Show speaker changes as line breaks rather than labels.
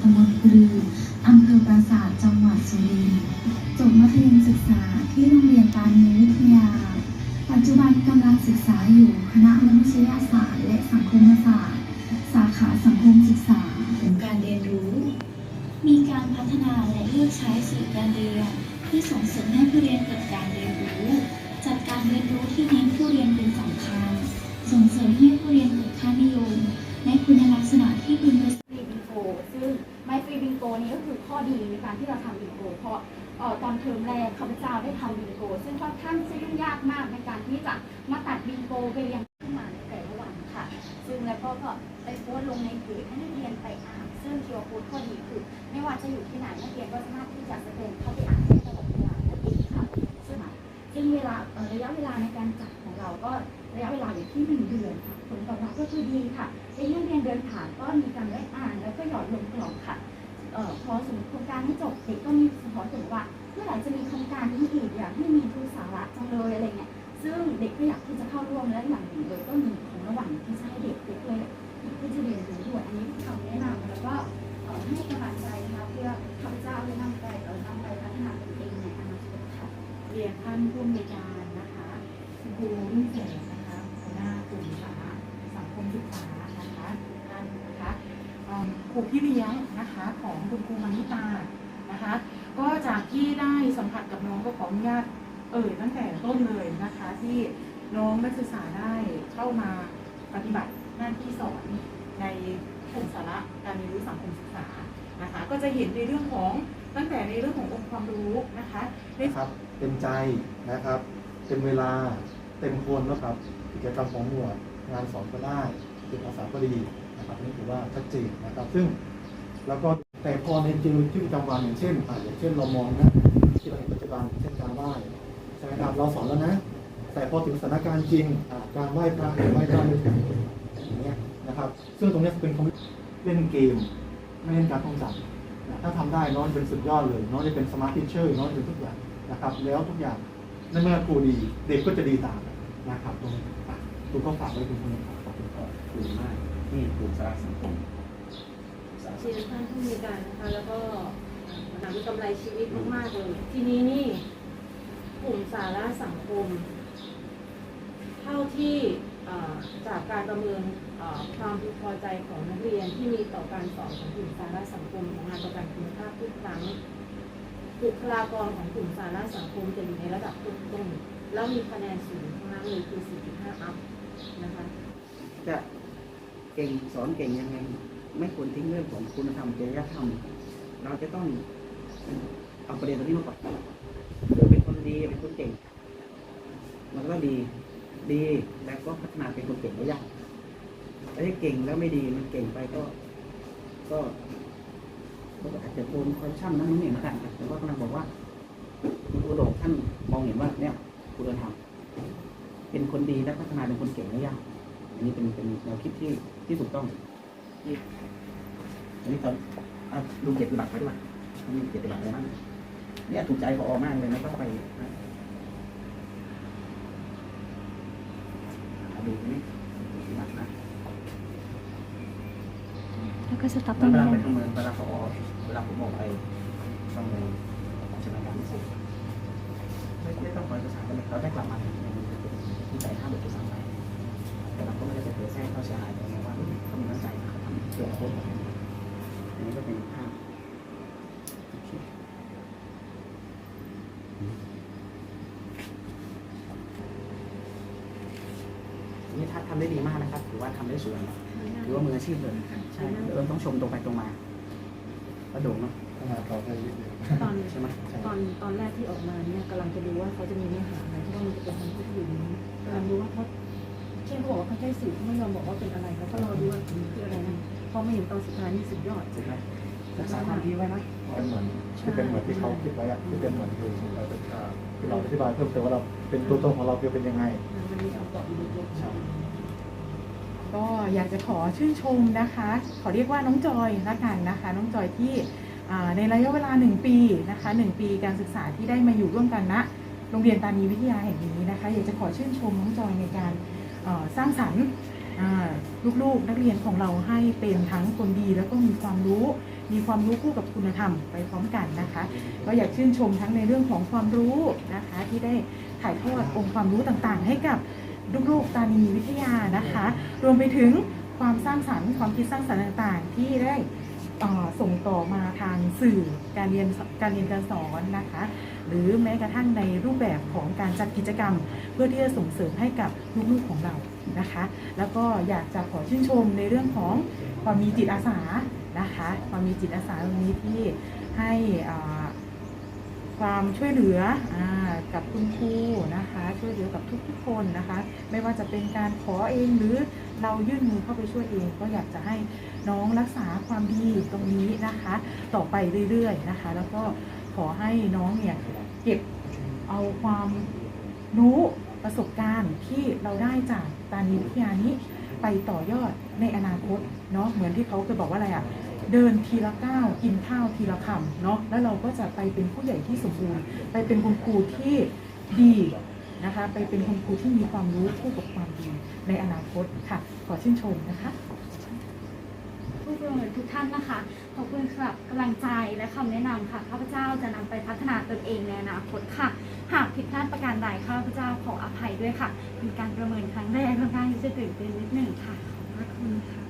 ตำบลปลืออำเภอปราสาทจังหวัดสุรินทร์จบมัธยมศึกษาที่โรงเรียนตานีวิทยา ปัจจุบันกำลังศึกษาอยู่คณะมนุษยศาสตร์และสังคมศาสตร์ สาขาสังคมศึกษา
การเรียนรู้ มีการพัฒนาและเลือกใช้สื่อการเรียนเพื่อส่งเสริมให้ผู้เรียนเกิดการเรียนรู้ จัดการเรียนรู้ที่เน้นผู้เรียนเป็นสำคัญส่งเสริมให้ผู้เรียนเกิดค่านิยมและคุณลักษณะที่พึงประส
โกนี้ก็คือข้อดีในการที่เราทำบิงโก เพราะออตอนเทอมแรกข้าพเจ้าได้ทำบิงโก ซึ่งค่อนข้างจะยุ่งยากมากในการที่จะมาตัดบิงโกไปเรียงขึ้นมาในแต่ละวันค่ะ ซึ่งแล้วก็ก็ไปโพสต์ลงในเพจให้นักเรียนไปอ่านซึ่งคิวโค้ข้อดีคือไม่ว่าจะอยู่ที่ไหนนักเรียนก็สามารถที่จะสแกนเข้าไปอ่านได้ตลอดเวลานั่นเองค่ะซึ่งซึ่งเวลาระยะเวลาในการจัดของเราก็ระยะเวลาอยู่ที่หนึ่งเดือนค่ะผลตอบรับก็คือดีค่ะเป็นนักเรียนเดินผ่านก็มีการได้อ่านแล้วก็หยอดลงกล่องค่ะ อ่อพอสมมติโครงการนี้จบเด็กก็มีขอถึงว่าเมื่อไหร่จะมีโครงการนี้อีกอย่ากให้มีทุกสาระจังเลยอะไรเงี้ยซึ่งเด็กก็อยากที่จะเข้าร่วมและอย่างหนึ่งเลยก็มีของระหว่างที่จะให้เด็กเด็กเลยที่จะเรียนรู้ด้วยอันนี้คำแนะนำแล้วก็เอ่อให้กำลังใจนะคะเพื่อข้าพเจ้าได้นำไปเอ่อนำไปพัฒนาตนเองในอนาคตค่ะ
เรียนท่านผู้อำนวยการนะคะคุณครูรุ่งแสงนะคะหัวหน้ากลุ่มสาระสังคมศึกษานะคะทุกท่านนะคะเอิ่ม ครูพี่เลี้ยงนะคะของคุณครูมานิตานะคะ ก็จากที่ได้สัมผัสกับน้องก็ขออนุญาตเอ่ยตั้งแต่ต้นเลยนะคะที่น้องนักศึกษาได้เข้ามาปฏิบัติหน้าที่สอนในกลุ่มสาระการเรียนรู้สังคมศึกษานะคะ ก็จะเห็นในเรื่องของตั้งแต่ในเรื่องขององค์ความรู้นะคะ
ครับเต็มใจนะครับเต็มเวลาเต็มคนนะครับกิจกรรมของหมวดงานสอนก็ได้จิตอาสาก็ดี นะครับนี่ถือว่าชัดเจนนะครับ ซึ่งแล้วก็แต่พอในจริงที่ประจำวันอย่างเช่นอ่าอย่างเช่นเรามองนะที่เราเห็นปัจจุบันเช่นการไหว้ใช่ไหมครับเราสอนแล้วนะ แต่พอถึงสถานการณ์จริงการไหว้พระหรือไหว้พระไม่ถึงอย่างเงี้ยนะครับ ซึ่งตรงนี้เป็นคอมเล่นเกม ไม่เล่นการท่องจำถ้าทำได้น้องเป็นสุดยอดเลย น้องจะเป็นสมาร์ททีเชอร์น้องจะเป็นทุกอย่างนะครับ แล้วทุกอย่างในเมื่อครูดีเด็กก็จะดีตามนะครับตรงนี้ครูก็ฝากไว้คุณคนนี้ครับขอบคุณครับ
ดีมาก นี่กลุ่มสารสังคม
เชียร์ท่านผู้มีการนะคะแล้วก็หนังกำไรชีวิตมากๆเลยทีนี้นี่กลุ่มสาระสังคม เท่าที่จากการประเมินความพึงพอใจของนักเรียนที่มีต่อการสอนของกลุ่มสาระสังคมของงานประกันคุณภาพทุกครั้งบุคลากรของกลุ่มสาระสังคมจะอยู่ในระดับต้นๆแล้วมีคะแนนสูงทั้งนั้นเลยคือ 4.5 อัพนะคะ
จะ ก่งสอนเก่งยังไง ไม่ควรทิ้งเรื่องของคุณธรรมจริยธรรม เราจะต้องเอาประเด็นตรงนี้มาก่อนคือเป็นคนดีเป็นคนเก่ง มันก็ดีดีแล้วก็พัฒนาเป็นคนเก่งไม่ยากแต่ถ้าเก่งแล้วไม่ดีมันเก่งไปก็ ก็ก็อาจจะโดนคอร์รัปชันนั่นนี่เหมือนกันแต่ว่ากำลังบอกว่าคุณครูโดงท่านมองเห็นว่าเนี่ยคุณธรรมเป็นคนดีและพัฒนาเป็นคนเก่งไม่ยากอันนี้เป็นเป็นแนวคิดที่ ที่ถูกต้องที่อันนี้ตอนอะดูเกียรติบัตรไว้ด้วยมีเกียรติบัตรอะไรบ้างเนี่ยถูกใจพอมากเลยนะต้องไปอะดูนี่เกียรติบัตรนะ
แล้วก็สต็อปตร
เว
ง
ลา
นี้
ไป
นะ
ประเมินเวลาพอเวลาผมบอกไปประเมินชำนาญการพิเศษไม่ไม่ต้องคอยประสานกันเลยเราได้กลับมาที่ใจห้าบทที่สามไปแต่เราก็ไม่ได้ไปเผยแพร่เขาเสียหายแต่ไง คนอันนี้ก็เป็นภาพโอเคนี่ทัดทำได้ดีมากนะครับถือว่าทำได้สวยถือว่ามืออาชีพเลยใช่เออต้องชมตรงไปตรงมาประโดงเนาะ
ขนาดเราได้ยินเลย
ตอน
ใช่ไหม
ตอนตอนแรกที่ออกมาเนี่ยกำลังจะดูว่าเขาจะมีเนื้อหาอะไรที่ว่ามันจะเป็นคำพูดอยู่นี้กำลังดูว่าเขาเช่นเขาบอกว่าเขาใช้สื่อเขาไม่ยอมบอกว่าเป็นอะไรเขาก็รอดูว่าคืออะไรนะ พอมาเห็นตอนสุดท้ายนี่สุดยอด
สุดไหมรักษาความดีไว้นะ
เป็นเหมือนที่เป็นเหมือนที่เขาคิดไว้อะที่เป็นเหมือนคือเราเป็นอ่าที่เราอธิบายเพิ่มเติมว่าเราเป็นตัวตนของเราคือเป็นยังไง
มันมีคำตอบอยู่ในตัว
ใช่
ก็อยากจะขอชื่นชมนะคะ ขอเรียกว่าน้องจอยละกันนะคะ น้องจอยที่อ่าในระยะเวลาหนึ่งปีนะคะหนึ่งปีการศึกษาที่ได้มาอยู่ร่วมกันณโรงเรียนตานีวิทยาแห่งนี้นะคะ อยากจะขอชื่นชมน้องจอยในการเอ่อสร้างสรรค์อ่า ลูกๆ นักเรียนของเราให้เป็นทั้งคนดีแล้วก็มีความรู้ มีความรู้คู่กับคุณธรรมไปพร้อมกันนะคะ ก็อยากชื่นชมทั้งในเรื่องของความรู้นะคะ ที่ได้ถ่ายทอดองค์ความรู้ต่างๆ ให้กับลูกๆตานีวิทยานะคะ รวมไปถึงความสร้างสรรค์ความคิดสร้างสรรค์ต่างๆ ที่ได้ส่งต่อมาทางสื่อการเรียนการเรียนการสอนนะคะ หรือแม้กระทั่งในรูปแบบของการจัดกิจกรรม เพื่อที่จะส่งเสริมให้กับลูกๆของเรา นะคะ แล้วก็อยากจะขอชื่นชมในเรื่องของความมีจิตอาสานะคะ ความมีจิตอาสาตรงนี้ที่ให้ความช่วยเหลืออกับคุณครูนะคะ ช่วยเหลือกับทุกๆคนนะคะ ไม่ว่าจะเป็นการขอเองหรือเรายื่นมือเข้าไปช่วยเอง ก็อยากจะให้น้องรักษาความดีตรงนี้นะคะ ต่อไปเรื่อยๆนะคะ แล้วก็ขอให้น้องเนี่ยเก็บเอาความรู้ ประสบการณ์ที่เราได้จากตานีวิทยานี้ไปต่อยอดในอนาคตเนาะเหมือนที่เขาเคยบอกว่าอะไรอะ่ะเดินทีละก้าวกินข้าวทีละคำเนาะแล้วเราก็จะไปเป็นผู้ใหญ่ที่สมบูรณ์ ไปเป็นคุณครูที่ดีนะคะไปเป็นคุณครูที่มีความรู้คู่กับความดีในอนาคตค่ะ ขอชื่นชมนะคะ
ผู้ประเมินทุกท่านนะคะ ขอบคุณสำหรับกำลังใจและคำแนะนำค่ะ ข้าพเจ้าจะนำไปพัฒนาตนเองในอนาคตค่ะ หากผิดพลาดประการใดข้าพเจ้าขออภัยด้วยค่ะเป็นการประเมินครั้งแรกค่อนข้างที่จะตื่นเต้นนิดหนึ่งค่ะ ขอบพระคุณค่ะ